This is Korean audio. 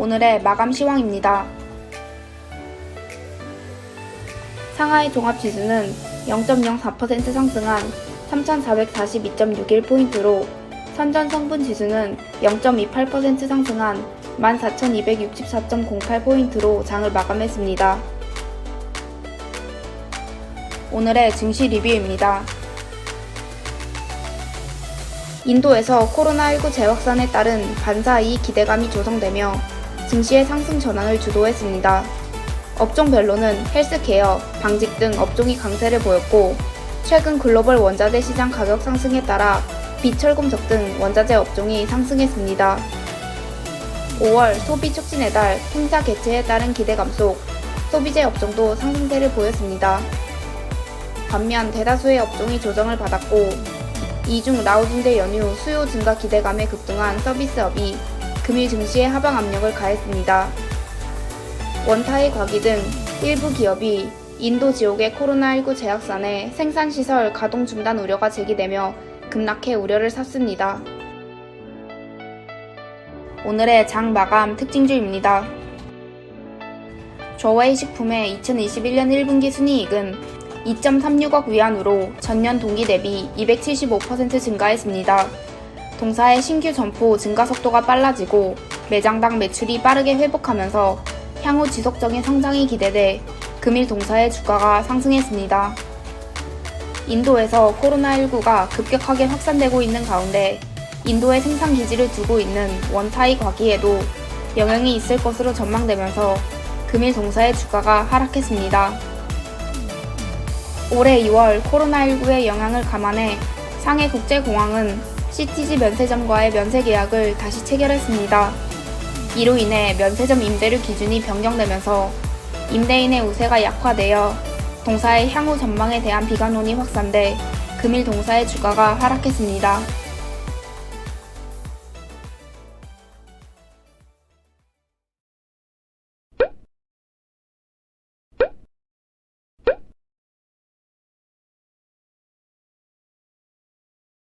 오늘의 마감 시황입니다. 상하이 종합지수는 0.04% 상승한 3,442.61포인트로 선전 성분 지수는 0.28% 상승한 14,264.08포인트로 장을 마감했습니다. 오늘의 증시 리뷰입니다. 인도에서 코로나19 재확산에 따른 반사이익 기대감이 조성되며 증시의 상승 전환을 주도했습니다. 업종별로는 헬스케어, 방직 등 업종이 강세를 보였고 최근 글로벌 원자재 시장 가격 상승에 따라 비철금속 등 원자재 업종이 상승했습니다. 5월 소비 촉진의 달 행사 개최에 따른 기대감 속 소비재 업종도 상승세를 보였습니다. 반면 대다수의 업종이 조정을 받았고 이중 라우딩대 연휴 수요 증가 기대감에 급등한 서비스업이 금일 증시에 하방 압력을 가했습니다. 원타이 과기 등 일부 기업이 인도 지역의 코로나19 재확산에 생산시설 가동 중단 우려가 제기되며 급락해 우려를 샀습니다. 오늘의 장 마감 특징주입니다. 저웨이 식품의 2021년 1분기 순이익은 2.36억 위안으로 전년 동기 대비 275% 증가했습니다. 동사의 신규 점포 증가 속도가 빨라지고 매장당 매출이 빠르게 회복하면서 향후 지속적인 성장이 기대돼 금일 동사의 주가가 상승했습니다. 인도에서 코로나19가 급격하게 확산되고 있는 가운데 인도에 생산 기지를 두고 있는 원타이 과기에도 영향이 있을 것으로 전망되면서 금일 동사의 주가가 하락했습니다. 올해 2월 코로나19의 영향을 감안해 상해 국제공항은 CTG 면세점과의 면세 계약을 다시 체결했습니다. 이로 인해 면세점 임대료 기준이 변경되면서 임대인의 우세가 약화되어 동사의 향후 전망에 대한 비관론이 확산돼 금일 동사의 주가가 하락했습니다.